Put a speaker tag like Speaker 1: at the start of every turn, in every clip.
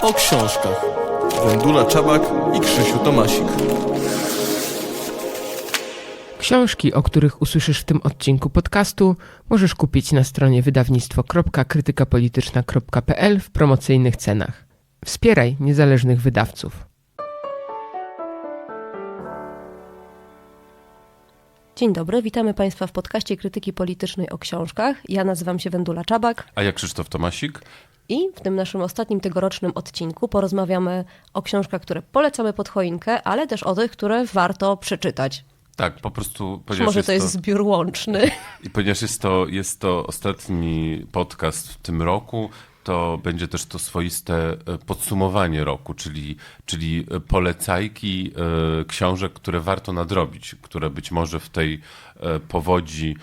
Speaker 1: o książkach. Wendula Czabak i Krzysiu Tomasik.
Speaker 2: Książki, o których usłyszysz w tym odcinku podcastu, możesz kupić na stronie wydawnictwo.krytykapolityczna.pl w promocyjnych cenach. Wspieraj niezależnych wydawców.
Speaker 3: Dzień dobry, witamy Państwa w podcaście Krytyki Politycznej o książkach. Ja nazywam się Wendula Czabak
Speaker 4: A ja Krzysztof Tomasik.
Speaker 3: i w tym naszym ostatnim tegorocznym odcinku porozmawiamy o książkach, które polecamy pod choinkę, ale też o tych, które warto przeczytać.
Speaker 4: Tak, po prostu, ponieważ
Speaker 3: może to jest zbiór łączny.
Speaker 4: I ponieważ jest to, jest to ostatni podcast w tym roku, to będzie też to swoiste e, podsumowanie roku, czyli, czyli e, polecajki e, książek, które warto nadrobić, które być może w tej powodzi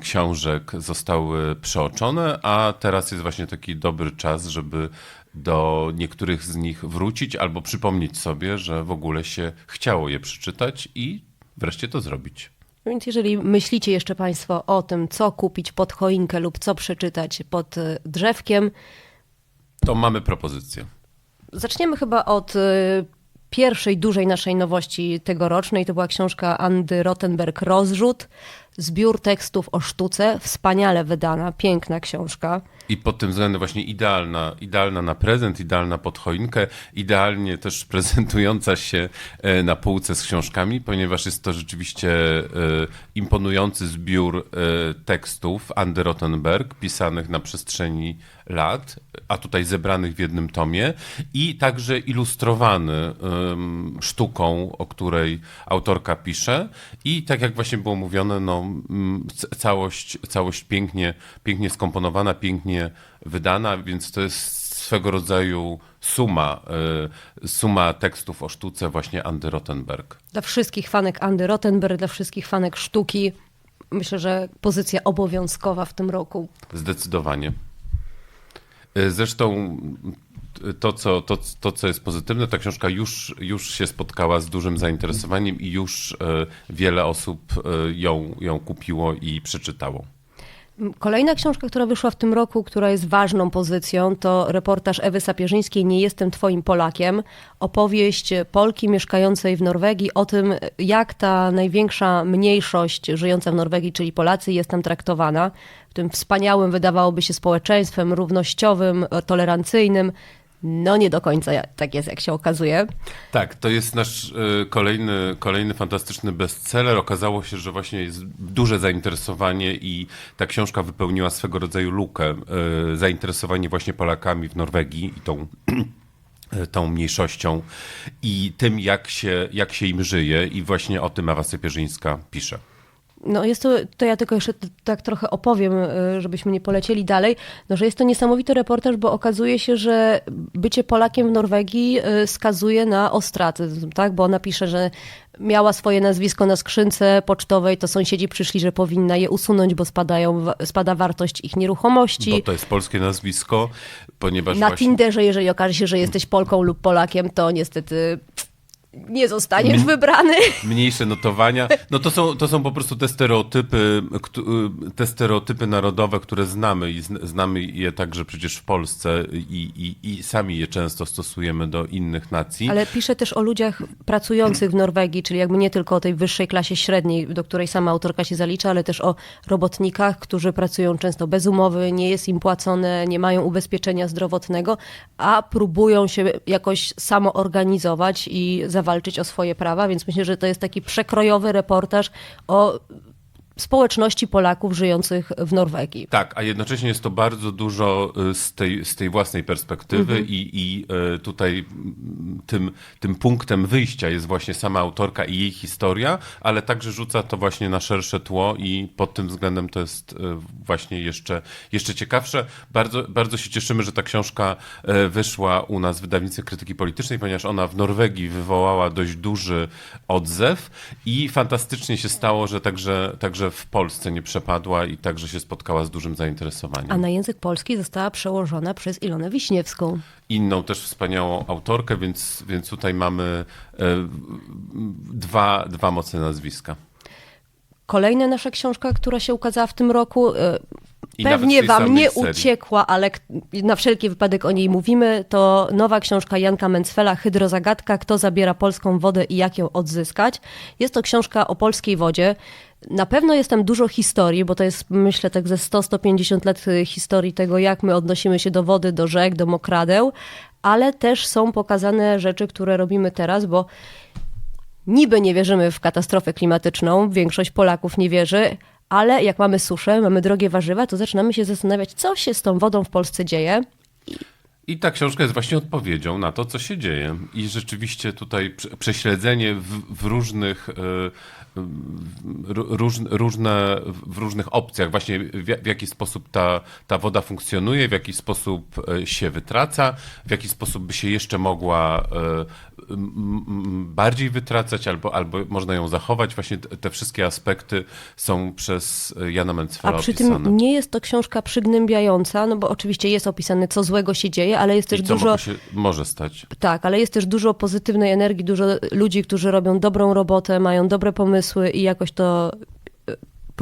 Speaker 4: książek zostały przeoczone, a teraz jest właśnie taki dobry czas, żeby do niektórych z nich wrócić albo przypomnieć sobie, że w ogóle się chciało je przeczytać i wreszcie to zrobić.
Speaker 3: Więc jeżeli myślicie jeszcze Państwo o tym, co kupić pod choinkę lub co przeczytać pod y, drzewkiem,
Speaker 4: To mamy propozycję.
Speaker 3: Zaczniemy chyba od y, pierwszej dużej naszej nowości tegorocznej. To była książka Andy Rottenberg Rozrzut. Zbiór tekstów o sztuce, wspaniale wydana, piękna książka.
Speaker 4: I pod tym względem właśnie idealna, idealna na prezent, idealna pod choinkę, idealnie też prezentująca się e, na półce z książkami, ponieważ jest to rzeczywiście e, imponujący zbiór e, tekstów Andy Rottenberg, pisanych na przestrzeni lat, a tutaj zebranych w jednym tomie i także ilustrowany sztuką, o której autorka pisze. I tak jak właśnie było mówione, no, całość, całość pięknie, pięknie skomponowana, pięknie wydana, więc to jest swego rodzaju suma, y, suma tekstów o sztuce właśnie Andy Rottenberg.
Speaker 3: Dla wszystkich fanek Andy Rottenberg, dla wszystkich fanek sztuki, myślę, że pozycja obowiązkowa w tym roku.
Speaker 4: Zdecydowanie. Y, Zresztą to co, to, to, co jest pozytywne, ta książka już, już się spotkała z dużym zainteresowaniem i już y, wiele osób ją, ją kupiło i przeczytało.
Speaker 3: Kolejna książka, która wyszła w tym roku, która jest ważną pozycją, to reportaż Ewy Sapierzyńskiej Nie jestem twoim Polakiem. Opowieść Polki mieszkającej w Norwegii o tym, jak ta największa mniejszość żyjąca w Norwegii, czyli Polacy, jest tam traktowana. W tym wspaniałym, wydawałoby się, społeczeństwem równościowym, tolerancyjnym. No nie do końca tak jest, jak się okazuje.
Speaker 4: Tak, to jest nasz y, kolejny, kolejny fantastyczny bestseller. Okazało się, że właśnie jest duże zainteresowanie i ta książka wypełniła swego rodzaju lukę. y, Zainteresowanie właśnie Polakami w Norwegii i tą tą mniejszością i tym, jak się, jak się im żyje i właśnie o tym Ewa Sypierzyńska pisze.
Speaker 3: No jest to, to ja tylko jeszcze tak trochę opowiem, y, żebyśmy nie polecieli dalej, no, że jest to niesamowity reportaż, bo okazuje się, że bycie Polakiem w Norwegii y, skazuje na ostracyzm, tak? Bo ona pisze, że miała swoje nazwisko na skrzynce pocztowej, to sąsiedzi przyszli, że powinna je usunąć, bo spadają, spada wartość ich nieruchomości.
Speaker 4: Bo to jest polskie nazwisko, ponieważ
Speaker 3: na
Speaker 4: właśnie...
Speaker 3: Tinderze, jeżeli okaże się, że jesteś Polką lub Polakiem, to niestety nie zostaniesz wybrany.
Speaker 4: mniejsze notowania. No to są, to są po prostu te stereotypy, te stereotypy narodowe, które znamy i zn- znamy je także przecież w Polsce i, i, i sami je często stosujemy do innych nacji.
Speaker 3: Ale pisze też o ludziach pracujących w Norwegii, czyli jakby nie tylko o tej wyższej klasie średniej, do której sama autorka się zalicza, ale też o robotnikach, którzy pracują często bez umowy, nie jest im płacone, nie mają ubezpieczenia zdrowotnego, a próbują się jakoś samoorganizować i zawalczyć o swoje prawa, więc myślę, że to jest taki przekrojowy reportaż o społeczności Polaków żyjących w Norwegii.
Speaker 4: Tak, a jednocześnie jest to bardzo dużo y, z tej, z tej własnej perspektywy i, i y, tutaj tym, tym punktem wyjścia jest właśnie sama autorka i jej historia, ale także rzuca to właśnie na szersze tło i pod tym względem to jest y, właśnie jeszcze, jeszcze ciekawsze. Bardzo, bardzo się cieszymy, że ta książka wyszła u nas w wydawnictwie krytyki politycznej, ponieważ ona w Norwegii wywołała dość duży odzew i fantastycznie się stało, że także, także w Polsce nie przepadła i także się spotkała z dużym zainteresowaniem.
Speaker 3: A na język polski została przełożona przez Ilonę Wiśniewską.
Speaker 4: Inną też wspaniałą autorkę, więc, więc tutaj mamy e, dwa, dwa mocne nazwiska.
Speaker 3: Kolejna nasza książka, która się ukazała w tym roku, e,
Speaker 4: I
Speaker 3: pewnie wam nie
Speaker 4: serii.
Speaker 3: uciekła, ale na wszelki wypadek o niej mówimy, to nowa książka Janka Mencfela, Hydrozagadka, kto zabiera polską wodę i jak ją odzyskać. Jest to książka o polskiej wodzie. Na pewno jest tam dużo historii, bo to jest myślę tak ze 100-150 lat y, historii tego, jak my odnosimy się do wody, do rzek, do mokradeł, ale też są pokazane rzeczy, które robimy teraz, bo Niby nie wierzymy w katastrofę klimatyczną, większość Polaków nie wierzy, ale jak mamy suszę, mamy drogie warzywa, to zaczynamy się zastanawiać, co się z tą wodą w Polsce dzieje.
Speaker 4: I ta książka jest właśnie odpowiedzią na to, co się dzieje. I rzeczywiście tutaj prze- prześledzenie w, w różnych, w- róż, różne, w różnych opcjach, właśnie w, w jaki sposób ta, ta woda funkcjonuje, w jaki sposób e, się wytraca, w jaki sposób by się jeszcze mogła e, bardziej wytracać, albo, albo można ją zachować. Właśnie te, wszystkie aspekty są przez e, Jana
Speaker 3: A
Speaker 4: Mencfela
Speaker 3: przy
Speaker 4: opisane.
Speaker 3: tym nie jest to książka przygnębiająca, no bo oczywiście jest opisane, co złego się dzieje, ale jest też
Speaker 4: I co
Speaker 3: dużo.
Speaker 4: się może stać.
Speaker 3: Tak, ale jest też dużo pozytywnej energii, dużo ludzi, którzy robią dobrą robotę, mają dobre pomysły i jakoś to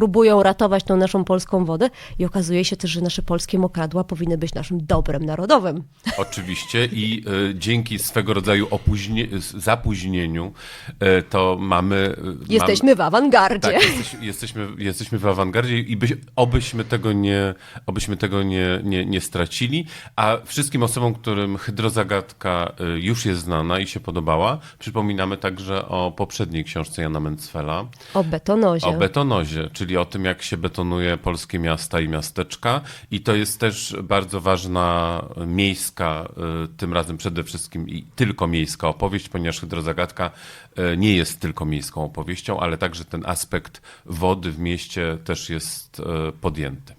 Speaker 3: próbują ratować tą naszą polską wodę. I okazuje się też, że nasze polskie mokradła powinny być naszym dobrem narodowym.
Speaker 4: Oczywiście i e, dzięki swego rodzaju opóźnie, zapóźnieniu e, to mamy... e,
Speaker 3: Jesteśmy w awangardzie.
Speaker 4: Tak, jesteś, jesteśmy, jesteśmy w awangardzie i byś, obyśmy tego, nie, obyśmy tego nie, nie, nie stracili. A wszystkim osobom, którym hydrozagadka już jest znana i się podobała, przypominamy także o poprzedniej książce Jana Mencfela,
Speaker 3: O betonozie.
Speaker 4: o betonozie, czyli o tym, jak się betonuje polskie miasta i miasteczka. I to jest też bardzo ważna miejska, y, tym razem przede wszystkim i tylko miejska opowieść, ponieważ Hydrozagadka y, nie jest tylko miejską opowieścią, ale także ten aspekt wody w mieście też jest y, podjęty.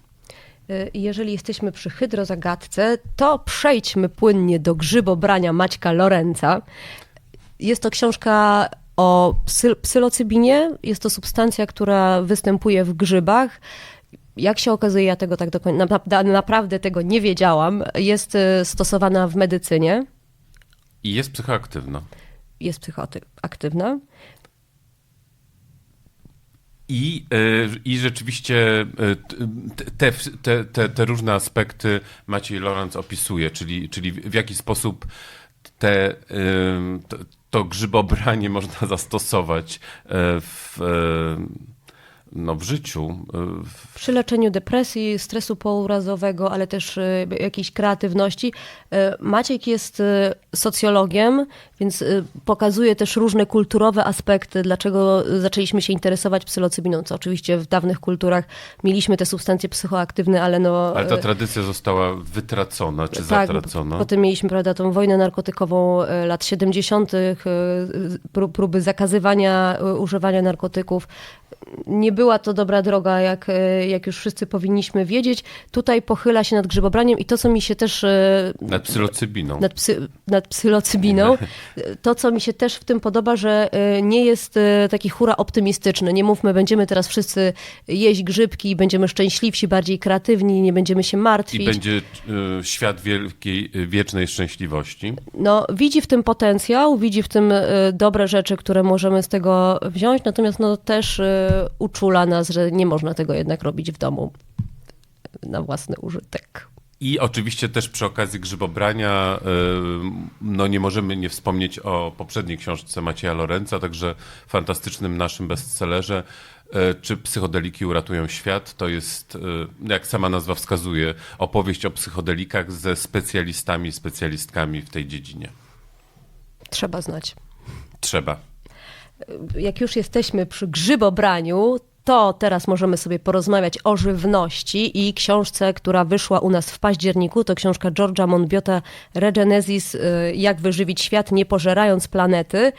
Speaker 3: Jeżeli jesteśmy przy hydrozagadce, to przejdźmy płynnie do grzybobrania Maćka Lorenza. Jest to książka o psy- psylocybinie. Jest to substancja, która występuje w grzybach. Jak się okazuje, ja tego tak do końca, na- naprawdę tego nie wiedziałam. Jest y, stosowana w medycynie,
Speaker 4: I jest psychoaktywna.
Speaker 3: jest psychoaktywna.
Speaker 4: I, y, I rzeczywiście y, te, te, te, te różne aspekty Maciej Lorenz opisuje, czyli, czyli w jaki sposób te, to, grzybobranie można zastosować y, w, y, no, w życiu. y,
Speaker 3: Przy leczeniu depresji, stresu pourazowego, ale też y, jakiejś kreatywności. Y, Maciek jest socjologiem, więc pokazuje też różne kulturowe aspekty, dlaczego zaczęliśmy się interesować psylocybiną, co oczywiście w dawnych kulturach mieliśmy te substancje psychoaktywne, ale no...
Speaker 4: Ale ta tradycja została wytracona czy
Speaker 3: tak,
Speaker 4: zatracona.
Speaker 3: potem mieliśmy prawda, tą wojnę narkotykową lat 70., e, pró- próby zakazywania używania narkotyków. Nie była to dobra droga, jak, e, jak już wszyscy powinniśmy wiedzieć. Tutaj pochyla się nad grzybobraniem i to, co mi się też e,
Speaker 4: Nad psylocybiną.
Speaker 3: nad, psy, nad psylocybiną. To, co mi się też w tym podoba, że e, nie jest taki hura optymistyczny. Nie mówmy, będziemy teraz wszyscy jeść grzybki, będziemy szczęśliwsi, bardziej kreatywni, nie będziemy się martwić.
Speaker 4: I będzie świat wielkiej, wiecznej szczęśliwości.
Speaker 3: no, widzi w tym potencjał, widzi w tym dobre rzeczy, które możemy z tego wziąć, natomiast no, też uczula nas, że nie można tego jednak robić w domu na własny użytek.
Speaker 4: I oczywiście też przy okazji grzybobrania, y, no nie możemy nie wspomnieć o poprzedniej książce Macieja Lorenza, także fantastycznym naszym bestsellerze. y, Czy psychodeliki uratują świat? To jest, y, jak sama nazwa wskazuje, opowieść o psychodelikach ze specjalistami i specjalistkami w tej dziedzinie.
Speaker 3: Trzeba znać.
Speaker 4: Trzeba.
Speaker 3: Jak już jesteśmy przy grzybobraniu, to teraz możemy sobie porozmawiać o żywności i książce, która wyszła u nas w październiku. To książka George'a Monbiota Regenesis, y, Jak wyżywić świat nie pożerając planety.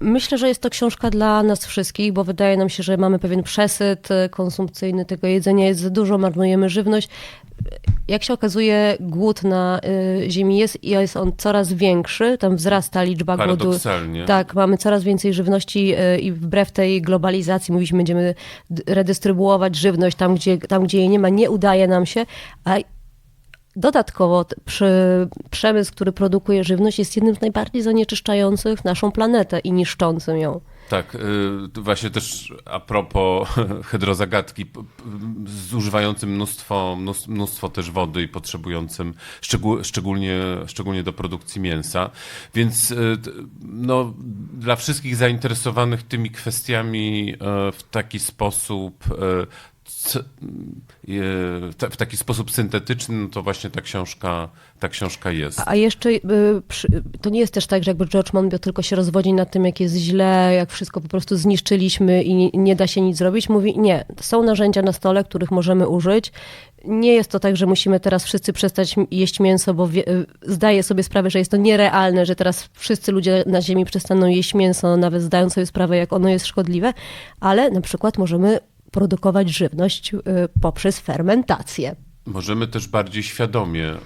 Speaker 3: Myślę, że jest to książka dla nas wszystkich, bo wydaje nam się, że mamy pewien przesyt y, konsumpcyjny tego jedzenia, jest za dużo, marnujemy żywność. Jak się okazuje, głód na y, Ziemi jest i jest on coraz większy, tam wzrasta liczba głodu. Tak, mamy coraz więcej żywności y, i wbrew tej globalizacji mówiliśmy, będziemy redystrybuować żywność tam gdzie, tam, gdzie jej nie ma, nie udaje nam się, a Dodatkowo przy, przemysł, który produkuje żywność, jest jednym z najbardziej zanieczyszczających naszą planetę i niszczącym ją.
Speaker 4: Tak, y, właśnie też a propos hydrozagadki, zużywającym mnóstwo, mnóstwo, mnóstwo też wody i potrzebującym szczegół, szczególnie, szczególnie do produkcji mięsa. Więc y, no, dla wszystkich zainteresowanych tymi kwestiami y, w taki sposób w taki sposób syntetyczny, no to właśnie ta książka, ta książka jest.
Speaker 3: A jeszcze y, to nie jest też tak, że jakby George Monbiot tylko się rozwodzi nad tym, jak jest źle, jak wszystko po prostu zniszczyliśmy i nie, da się nic zrobić. Mówi, nie, są narzędzia na stole, których możemy użyć. Nie jest to tak, że musimy teraz wszyscy przestać jeść mięso, bo y, zdaję sobie sprawę, że jest to nierealne, że teraz wszyscy ludzie na ziemi przestaną jeść mięso, nawet zdając sobie sprawę, jak ono jest szkodliwe, ale na przykład możemy produkować żywność y, poprzez fermentację.
Speaker 4: Możemy też bardziej świadomie e,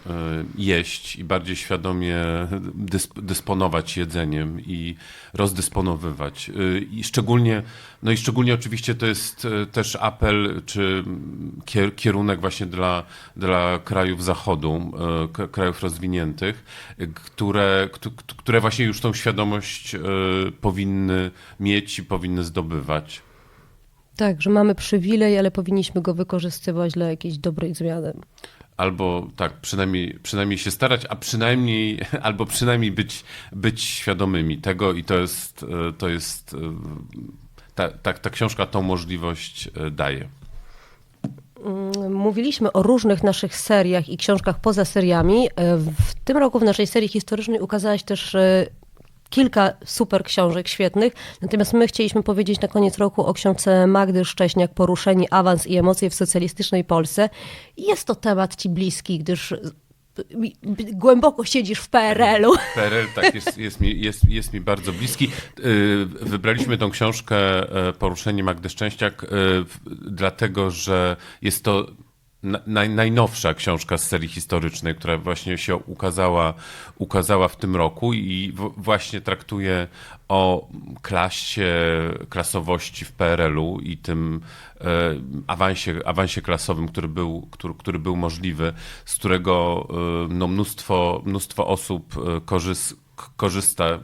Speaker 4: jeść i bardziej świadomie dysp dysponować jedzeniem i rozdysponowywać. E, I szczególnie, no i szczególnie oczywiście to jest też apel czy kier kierunek właśnie dla, dla krajów zachodu, krajów rozwiniętych, które, któ- które właśnie już tą świadomość powinny mieć i powinny zdobywać.
Speaker 3: Tak, że mamy przywilej, ale powinniśmy go wykorzystywać dla jakiejś dobrej zmiany.
Speaker 4: Albo tak, przynajmniej, przynajmniej się starać, a przynajmniej, albo przynajmniej być, być świadomymi tego i to jest, e, to jest e, ta, ta, ta książka tą możliwość e, daje.
Speaker 3: Mówiliśmy o różnych naszych seriach i książkach poza seriami. W tym roku w naszej serii historycznej ukazałaś też kilka super książek świetnych. Natomiast my chcieliśmy powiedzieć na koniec roku o książce Magdy Szcześniak Poruszeni, awans i emocje w socjalistycznej Polsce. Jest to temat ci bliski, gdyż e, głęboko siedzisz w PRL-u.
Speaker 4: PRL tak jest, jest, mi, jest, jest mi bardzo bliski. Y, Wybraliśmy tą książkę Poruszenie Magdy Szczęściak dlatego, że jest to naj, najnowsza książka z serii historycznej, która właśnie się ukazała, ukazała w tym roku i w, właśnie traktuje o klasie, klasowości w PRL-u i tym e, awansie, awansie klasowym, który był, który, który był możliwy, z którego e, no, mnóstwo, mnóstwo osób e, korzys, k- korzysta,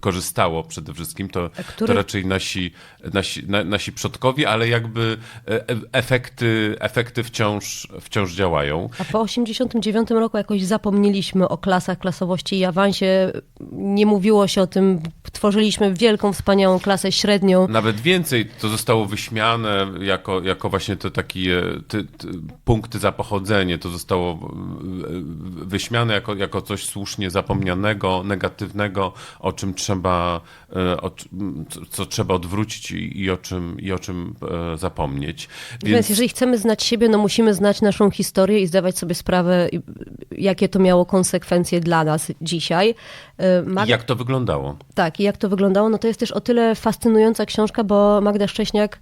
Speaker 4: korzystało przede wszystkim, to,
Speaker 3: który-
Speaker 4: to raczej nasi, nasi, na, nasi przodkowie, ale jakby e, e- efekty, efekty wciąż, wciąż działają.
Speaker 3: A po 89 roku jakoś zapomnieliśmy o klasach, klasowości i awansie. Nie mówiło się o tym. Tworzyliśmy wielką, wspaniałą klasę średnią.
Speaker 4: Nawet więcej, to zostało wyśmiane jako, jako właśnie te takie ty, ty, punkty za pochodzenie. To zostało e, wyśmiane jako, jako coś słusznie zapomnianego, negatywnego, o czym trzeba, e, o, co, trzeba odwrócić i, o czym, i o czym e, zapomnieć.
Speaker 3: Więc jeżeli chcemy znać siebie, no musimy znać naszą historię i zdawać sobie sprawę, jakie to miało konsekwencje dla nas dzisiaj. Y, Mag-
Speaker 4: jak to wyglądało?
Speaker 3: Tak, i jak to wyglądało, no to jest też o tyle fascynująca książka, bo Magda Szcześniak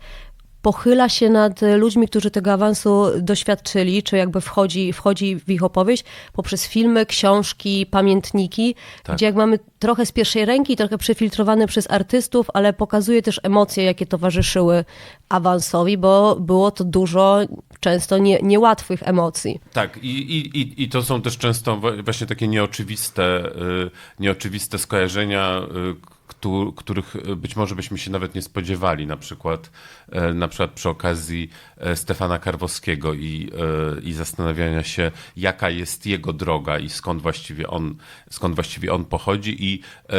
Speaker 3: pochyla się nad e, ludźmi, którzy tego awansu doświadczyli, czy jakby wchodzi, wchodzi w ich opowieść poprzez filmy, książki, pamiętniki,
Speaker 4: Tak.
Speaker 3: gdzie jak mamy trochę z pierwszej ręki, trochę przefiltrowane przez artystów, ale pokazuje też emocje, jakie towarzyszyły awansowi, bo było to dużo często nie, niełatwych emocji.
Speaker 4: Tak, i, i, i, to są też często właśnie takie nieoczywiste, y, nieoczywiste skojarzenia, y, któ- których y, być może byśmy się nawet nie spodziewali, na przykład, na przykład przy okazji e, Stefana Karwowskiego i, e, i zastanawiania się, jaka jest jego droga i skąd właściwie on, skąd właściwie on pochodzi i e,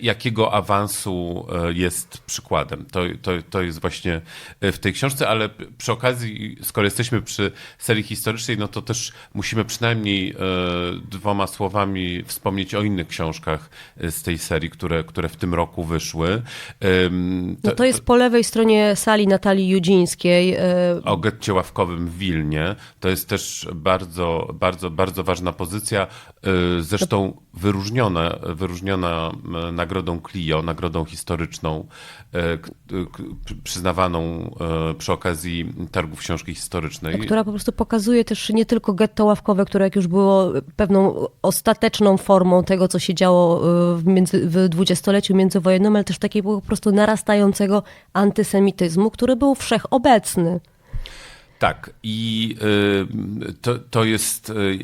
Speaker 4: jakiego awansu e, jest przykładem. To, to, to jest właśnie e, w tej książce, ale przy okazji, skoro jesteśmy przy serii historycznej, no to też musimy przynajmniej e, dwoma słowami wspomnieć o innych książkach e, z tej serii, które, które w tym roku wyszły. Ym,
Speaker 3: No to jest po lewej stronie sali Natalii Judzińskiej. e,
Speaker 4: o getcie ławkowym w Wilnie. To jest też bardzo, bardzo, bardzo ważna pozycja. y, Zresztą wyróżniona, wyróżniona m, nagrodą Clio, nagrodą historyczną, k- przyznawaną y, przy okazji targów książki historycznej.
Speaker 3: która po prostu pokazuje też nie tylko getto ławkowe, które jak już było pewną ostateczną formą tego, co się działo w, między, w dwudziestoleciu międzywojennym, ale też takiego po prostu narastającego antysemityzmu, który był wszechobecny.
Speaker 4: Tak, i y, to, to jest y,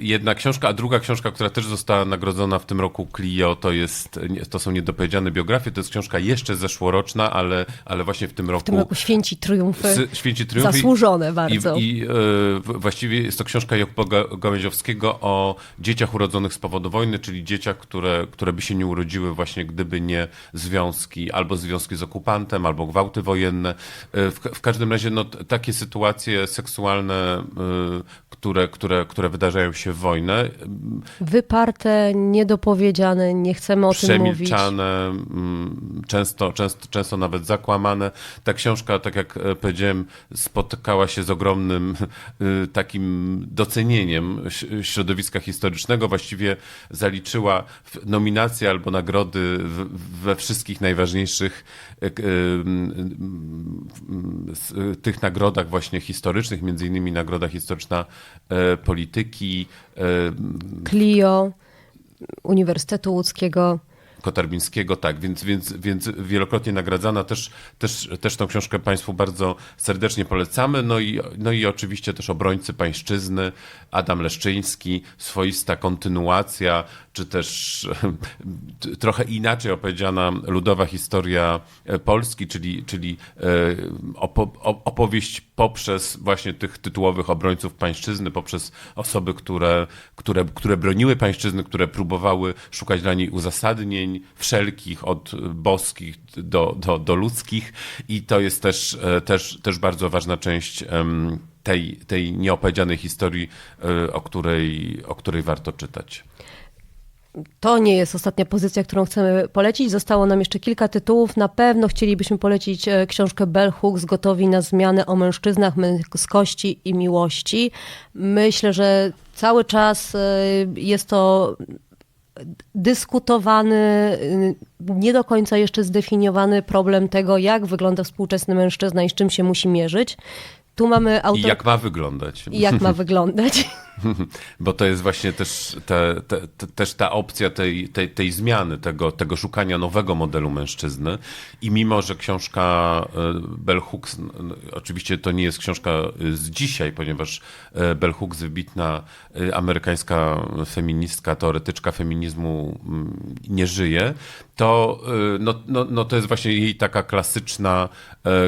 Speaker 4: jedna książka, a druga książka, która też została nagrodzona w tym roku Clio, to, jest, to są niedopowiedziane biografie. To jest książka jeszcze zeszłoroczna, ale, ale właśnie w tym roku.
Speaker 3: W tym roku święci triumfy.
Speaker 4: Święci Triumfy.
Speaker 3: Zasłużone bardzo.
Speaker 4: I, i w- właściwie jest to książka Jakuba Ga- Gałęziowskiego o dzieciach urodzonych z powodu wojny, czyli dzieciach, które, które by się nie urodziły właśnie gdyby nie związki, albo związki z okupantem, albo gwałty wojenne. W, w każdym razie no, takie sytuacje seksualne, e, które, które, które wydarzają się w wojnę,
Speaker 3: Wyparte, niedopowiedziane, nie chcemy o tym mówić.
Speaker 4: przemilczane, mm, często, często, często nawet zakłamane. Ta książka, tak jak e, powiedziałem, spotykała się z ogromnym y, takim docenieniem środowiska historycznego. Właściwie zaliczyła nominacje albo nagrody we wszystkich najważniejszych e, y, y, tych nagrodach właśnie historycznych, między innymi Nagroda Historyczna e, Polityki, e,
Speaker 3: Clio, Uniwersytetu Łódzkiego.
Speaker 4: Kotarbińskiego, tak, więc, więc, więc wielokrotnie nagradzana. Też, też, też tą książkę Państwu bardzo serdecznie polecamy. No i, no i oczywiście też obrońcy pańszczyzny, Adam Leszczyński, swoista kontynuacja, czy też trochę inaczej opowiedziana ludowa historia e, Polski, czyli, czyli e, opowieść poprzez właśnie tych tytułowych obrońców pańszczyzny, poprzez osoby, które, które, które broniły pańszczyzny, które próbowały szukać dla niej uzasadnień wszelkich, od boskich do, do, do ludzkich i to jest też, e, też, też bardzo ważna część tej, tej nieopowiedzianej historii, o której, o której warto czytać.
Speaker 3: To nie jest ostatnia pozycja, którą chcemy polecić. Zostało nam jeszcze kilka tytułów. Na pewno chcielibyśmy polecić e, książkę Bell Hooks Gotowi na zmianę o mężczyznach, męskości i miłości. Myślę, że cały czas e, jest to dyskutowany, nie do końca jeszcze zdefiniowany problem tego, jak wygląda współczesny mężczyzna i z czym się musi mierzyć. Tu mamy
Speaker 4: I
Speaker 3: autor...
Speaker 4: jak ma wyglądać.
Speaker 3: i jak ma wyglądać.
Speaker 4: Bo to jest właśnie też, te, te, te, też ta opcja tej, tej, tej zmiany, tego, tego szukania nowego modelu mężczyzny. I mimo, że książka e, Bell Hooks, oczywiście to nie jest książka e, z dzisiaj, ponieważ e, Bell Hooks, wybitna amerykańska feministka, teoretyczka feminizmu mm, nie żyje, to, no, no, no to jest właśnie jej taka klasyczna,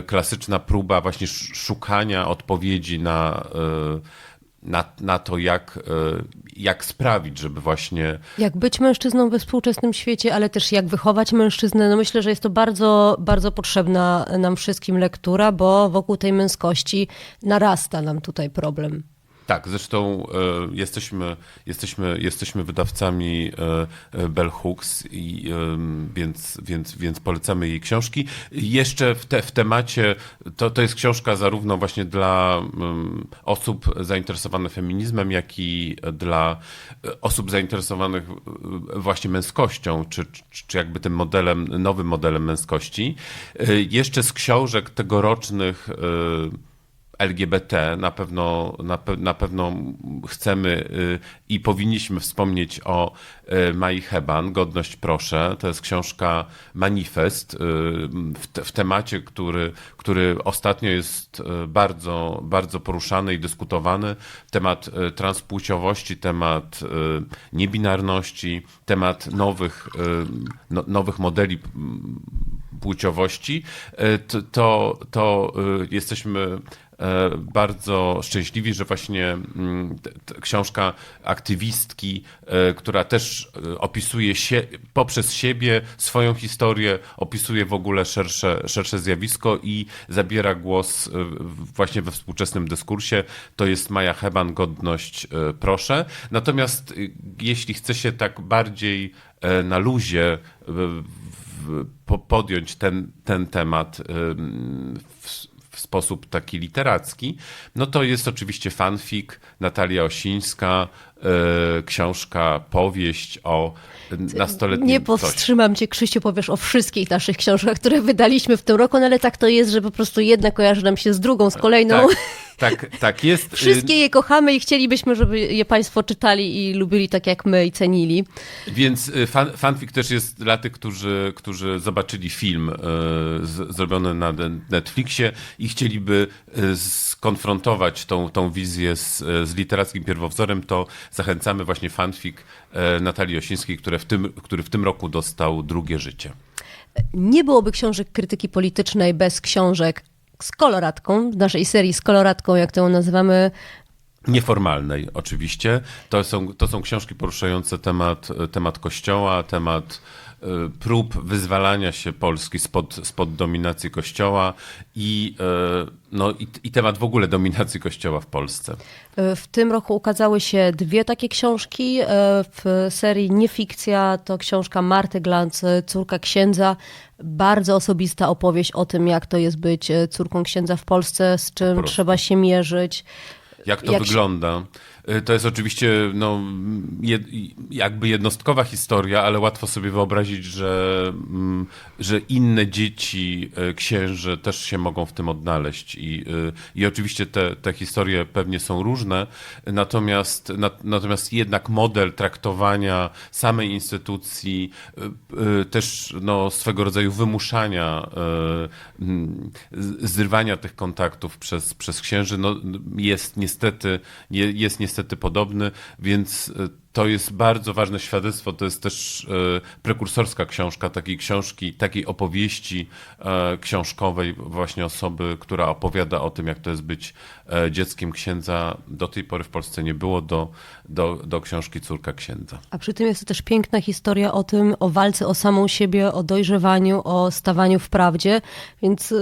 Speaker 4: klasyczna próba właśnie sz- szukania odpowiedzi na na, na to, jak, e, jak sprawić, żeby właśnie
Speaker 3: Jak być mężczyzną we współczesnym świecie, ale też jak wychować mężczyznę. No myślę, że jest to bardzo, bardzo potrzebna nam wszystkim lektura, bo wokół tej męskości narasta nam tutaj problem.
Speaker 4: Tak, zresztą e, jesteśmy, jesteśmy, jesteśmy wydawcami e, Bell Hooks, i, em, więc, więc, więc polecamy jej książki. Jeszcze w, te, w temacie, to, to jest książka zarówno właśnie dla em, osób zainteresowanych feminizmem, jak i dla osób zainteresowanych właśnie męskością, czy, czy, czy jakby tym modelem, nowym modelem męskości. Jeszcze z książek tegorocznych e, LGBT na pewno, na, pe, na pewno chcemy y, i powinniśmy wspomnieć o y, Mai Heban, Godność proszę. To jest książka Manifest y, w, te, w temacie, który, który ostatnio jest bardzo, bardzo poruszany i dyskutowany. Temat transpłciowości, temat niebinarności, temat nowych, no, nowych modeli płciowości, y, to, to, to y, jesteśmy e, bardzo szczęśliwi, że właśnie mm, książka aktywistki, e, która też e, opisuje się poprzez siebie swoją historię, opisuje w ogóle szersze, szersze zjawisko i zabiera głos e, właśnie we współczesnym dyskursie. To jest Maja Heban, Godność, e, proszę. Natomiast e, jeśli chce się tak bardziej e, na luzie e, podjąć ten, ten temat w, w sposób taki literacki, no to jest oczywiście fanfic, Natalia Osińska, książka, powieść o nastoletnim
Speaker 3: Nie
Speaker 4: coś.
Speaker 3: powstrzymam cię, Krzysiu, powiesz o wszystkich naszych książkach, które wydaliśmy w tym roku, no ale tak to jest, że po prostu jedna kojarzy nam się z drugą, z kolejną.
Speaker 4: Tak, tak, tak jest.
Speaker 3: Wszystkie je kochamy i chcielibyśmy, żeby je Państwo czytali i lubili tak jak my i cenili.
Speaker 4: Więc y, fan, fanfic też jest dla tych, którzy, którzy zobaczyli film y, z, zrobiony na Netflixie i chcieliby y, skonfrontować tą, tą wizję z, z literackim pierwowzorem, to zachęcamy właśnie fanfic y, Natalii Osińskiej, które w tym, który w tym roku dostał drugie życie.
Speaker 3: Nie byłoby książek krytyki politycznej bez książek z koloratką, w naszej serii z koloratką, jak to ją nazywamy,
Speaker 4: Nieformalnej oczywiście. To są, to są książki poruszające temat, temat kościoła, temat prób wyzwalania się Polski spod, spod dominacji kościoła i, y, no, i, i temat w ogóle dominacji kościoła w Polsce.
Speaker 3: W tym roku ukazały się dwie takie książki. W serii Niefikcja to książka Marty Glantz, Córka Księdza. Bardzo osobista opowieść o tym, jak to jest być córką księdza w Polsce, z czym trzeba się mierzyć.
Speaker 4: Jak to
Speaker 3: Jak się-
Speaker 4: wygląda? Y, To jest oczywiście no, jed, jakby jednostkowa historia, ale łatwo sobie wyobrazić, że, mm, że inne dzieci y, księży też się mogą w tym odnaleźć. I, y, i oczywiście te, te historie pewnie są różne, natomiast, na, natomiast jednak model traktowania samej instytucji, y, y, też no, swego rodzaju wymuszania, y, mm, zrywania tych kontaktów przez, przez księży, no, jest niestety, je- jest niestety podobny, więc y, to jest bardzo ważne świadectwo. To jest też y, prekursorska książka takiej książki, takiej opowieści e, książkowej właśnie osoby, która opowiada o tym, jak to jest być e, dzieckiem księdza. Do tej pory w Polsce nie było do, do, do książki Córka księdza.
Speaker 3: A przy tym jest to też piękna historia o tym, o walce o samą siebie, o dojrzewaniu, o stawaniu w prawdzie, więc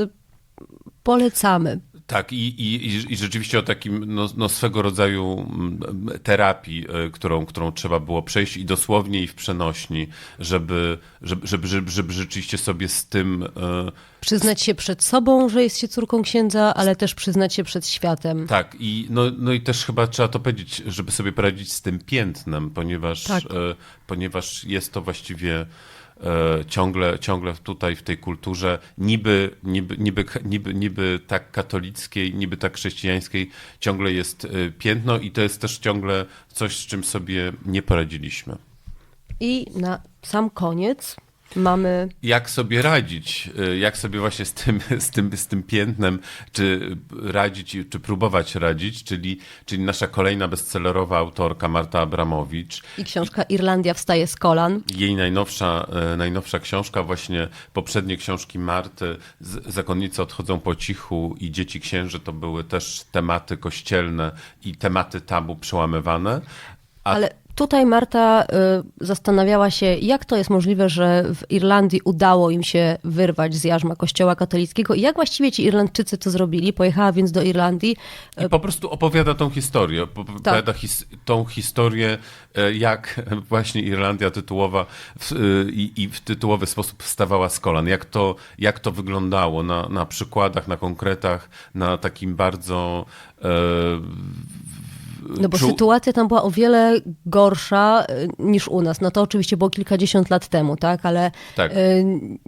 Speaker 3: polecamy.
Speaker 4: Tak, i, i, i- rzeczywiście o takim no, no swego rodzaju mm, terapii, y, którą, którą trzeba było przejść i dosłownie i w przenośni, żeby, żeby, żeby, żeby, żeby rzeczywiście sobie z tym. y,
Speaker 3: Przyznać się przed sobą, że jest się córką księdza, ale też przyznać się przed światem.
Speaker 4: Tak, i, no, no i też chyba trzeba to powiedzieć, żeby sobie poradzić z tym piętnem, ponieważ,
Speaker 3: Tak.
Speaker 4: e, ponieważ jest to właściwie e, ciągle, ciągle tutaj w tej kulturze niby, niby, niby, niby, niby tak katolickiej, niby tak chrześcijańskiej, ciągle jest e, piętno i to jest też ciągle coś, z czym sobie nie poradziliśmy.
Speaker 3: I na sam koniec mamy
Speaker 4: Jak sobie radzić? y, Jak sobie właśnie z tym, z tym, z tym piętnem, czy radzić, i- czy próbować radzić, czyli, czyli nasza kolejna bestsellerowa autorka Marta Abramowicz.
Speaker 3: i książka Irlandia wstaje z kolan.
Speaker 4: Jej najnowsza, e, najnowsza książka, właśnie poprzednie książki Marty, Z- Zakonnice odchodzą po cichu i Dzieci księży, to były też tematy kościelne i tematy tabu przełamywane. A
Speaker 3: Ale tutaj Marta y, zastanawiała się, jak to jest możliwe, że w Irlandii udało im się wyrwać z jarzma kościoła katolickiego i jak właściwie ci Irlandczycy to zrobili. Pojechała więc do Irlandii.
Speaker 4: I po prostu opowiada tą historię. po- Opowiada his, tą historię, e, jak właśnie Irlandia tytułowa w, e, i, i w tytułowy sposób wstawała z kolan. Jak to, jak to wyglądało na, na przykładach, na konkretach, na takim bardzo. E,
Speaker 3: No bo
Speaker 4: czu-
Speaker 3: sytuacja tam była o wiele gorsza y, niż u nas. No to oczywiście było kilkadziesiąt lat temu, tak? Ale
Speaker 4: Tak.
Speaker 3: y,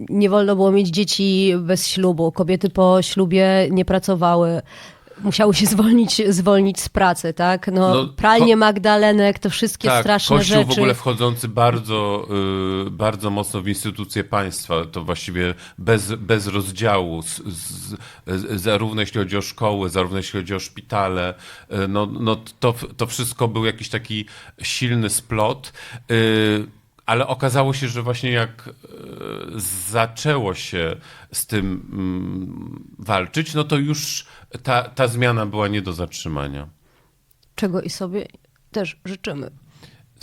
Speaker 3: nie wolno było mieć dzieci bez ślubu. Kobiety po ślubie nie pracowały. Musiały się zwolnić, zwolnić z pracy, tak? No,
Speaker 4: No,
Speaker 3: pralnie Magdalenek, to wszystkie
Speaker 4: tak,
Speaker 3: straszne
Speaker 4: Kościół
Speaker 3: rzeczy.
Speaker 4: w ogóle wchodzący bardzo, y, bardzo mocno w instytucje państwa, to właściwie bez, bez rozdziału, z, z, z, zarówno jeśli chodzi o szkoły, zarówno jeśli chodzi o szpitale, y, no, no to, to wszystko był jakiś taki silny splot. y, ale okazało się, że właśnie jak y, zaczęło się z tym mm, walczyć, no to już ta, ta zmiana była nie do zatrzymania.
Speaker 3: Czego i sobie też życzymy.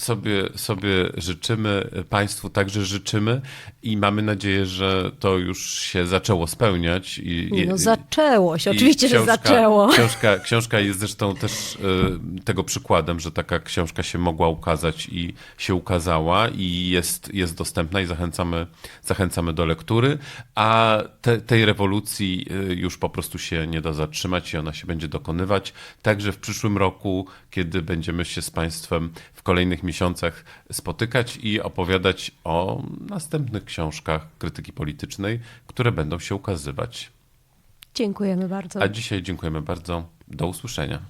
Speaker 4: Sobie, sobie życzymy, Państwu także życzymy i mamy nadzieję, że to już się zaczęło spełniać. I,
Speaker 3: No
Speaker 4: i-
Speaker 3: zaczęło się, oczywiście, że
Speaker 4: książka-
Speaker 3: zaczęło.
Speaker 4: Książka, książka jest zresztą też e, tego przykładem, że taka książka się mogła ukazać i się ukazała i jest, jest dostępna i zachęcamy, zachęcamy do lektury, a te, tej rewolucji e, już po prostu się nie da zatrzymać i ona się będzie dokonywać. Także w przyszłym roku, kiedy będziemy się z Państwem w kolejnych miesiącach spotykać i opowiadać o następnych książkach krytyki politycznej, które będą się ukazywać.
Speaker 3: Dziękujemy bardzo.
Speaker 4: A dzisiaj dziękujemy bardzo. Do usłyszenia.